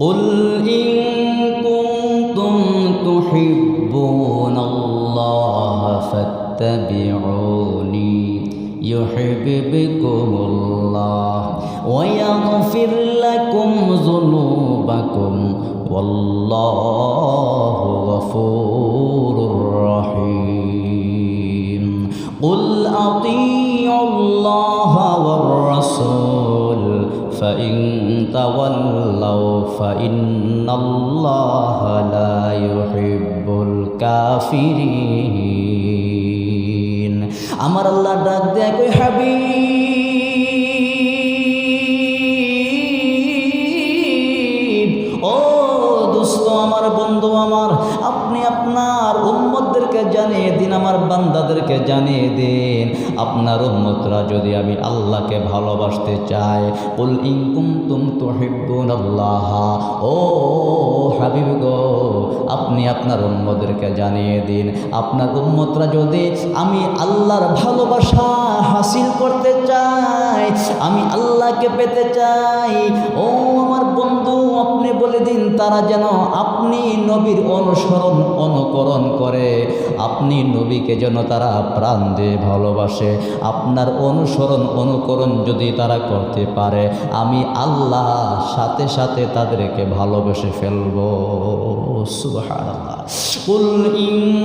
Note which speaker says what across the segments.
Speaker 1: قل إن كنتم تحبون الله فاتبعوني يحببكم الله ويغفر لكم ذنوبكم والله غفور رحيم قل أطيعوا الله والرسول فإن تولوا فإن الله لا يحب الكافرين আমার আল্লাহ ডাক দেয় কই হাবিব ও দোস্ত আমার বন্ধু আমার, আপনি আপনার উম্মতদেরকে জানিয়ে দিন, আমার বান্দাদেরকে জানিয়ে দিন। আপনার উম্মতরা যদি আমি আল্লাহকে ভালোবাসতে চাই বল ইনকুম তুম তো আল্লাহ ও হাবিব গো, আপনি আপনার উম্মদেরকে জানিয়ে দিন। আপনার উম্মতরা যদি আমি আল্লাহর ভালোবাসা হাসিল করতে চাই আমি আল্লাহকে পেতে চাই, ও আমার বন্ধু তারা যেন আপনি নবীর অনুসরণ, অনুকরণ করে। আপনি নবীকে যেন তারা প্রাণ দিয়ে ভালোবাসে। আপনার অনুসরণ, অনুকরণ যদি তারা করতে পারে, আমি আল্লাহ সাথে সাথে তাদেরকে ভালোবেসে ফেলব। সুবহানাল্লাহ। কুল ইন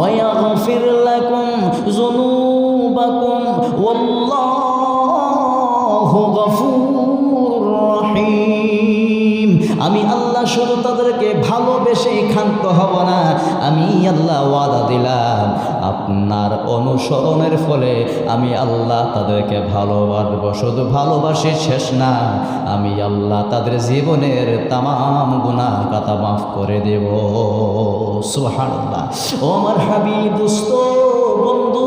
Speaker 1: ويغفر لكم ذنوبكم والله غفور আল্লাহ শুধু তাদেরকে ভালোবেসে ক্ষান্ত হব না। আমি আল্লাহ ওয়াদা দিলাম। আপনার অনুসরণের ফলে আমি আল্লাহ তাদেরকে ভালোবাসবো। শুধু ভালোবাসি শেষ না, আমি আল্লাহ তাদের জীবনের তাম গুণা কাতা মাফ করে দেব। সুহানুল্লাহ ও আমার হাবি দুস্ত, বন্ধু,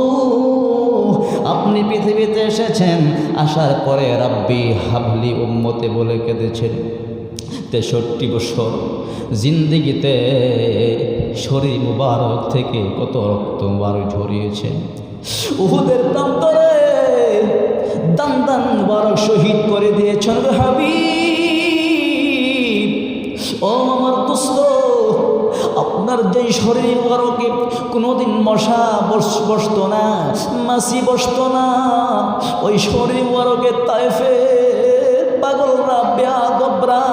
Speaker 1: আপনি পৃথিবীতে এসেছেন, আসার পরে রাব্বি হাবলি উম্মতে বলে কেঁদেছেন। তেষট্টি বছর। জিন্দিগিতে শরীর মুবারক থেকে কত রক্ত মুবারক ঝরিয়েছে। উহুদের প্রান্তরে দান দান শহীদ করে দিয়েছেন হাবি ও আমার দোস্ত, আপনার যে শরীর মুবারকে কোনোদিন মশা বস, বসতো না মাসি বসতো না, ওই শরীর মুবারকে তাইফে পাগলরা, বেয়াদবরা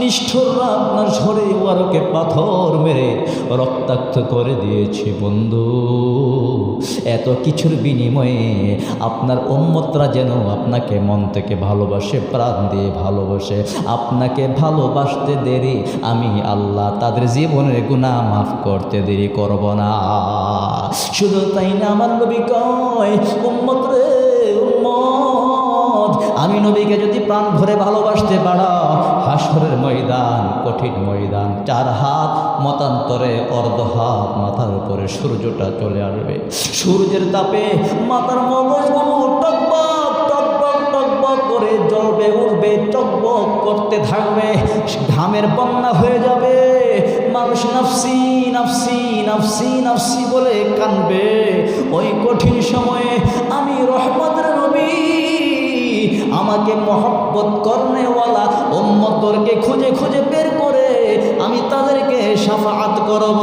Speaker 1: নিষ্ঠুররা আপনার শরীর মুবারকে পাথর মেরে রক্তাক্ত করে দিয়েছে, বন্ধু। এত কিছুর বিনিময়ে আপনার উম্মতরা যেন আপনাকে মন থেকে ভালোবাসে, প্রাণ দিয়ে ভালোবাসে। আপনাকে ভালোবাসতে দেরি, আমি আল্লাহ তাদের জীবনের গুণা মাফ করতে দেরি করব না। শুধু তাই না, আমার নবী কয় উম্মত রে উম্মত আমি নবীকে যদি প্রাণ ভরে ভালোবাসতে পারো হাসরের ময়দান, কঠিন ময়দান, চার হাত মতান্তরে, অর্ধ হাত মাথার উপরে সূর্যটা চলে আসবে। সূর্যের তাপে মাথার মগজগুলো করে জ্বলবে উঠবে টকবক করতে থাকবে। ঘামের বন্যা হয়ে যাবে। মানুষ নাফসি নাফসি নাফসি নাফসি বলে কানবে। ওই কঠিন মহব্বত করনেওয়ালা উম্মতদেরকে খুঁজে খুঁজে বের করে আমি তাদেরকে সাফাত করব।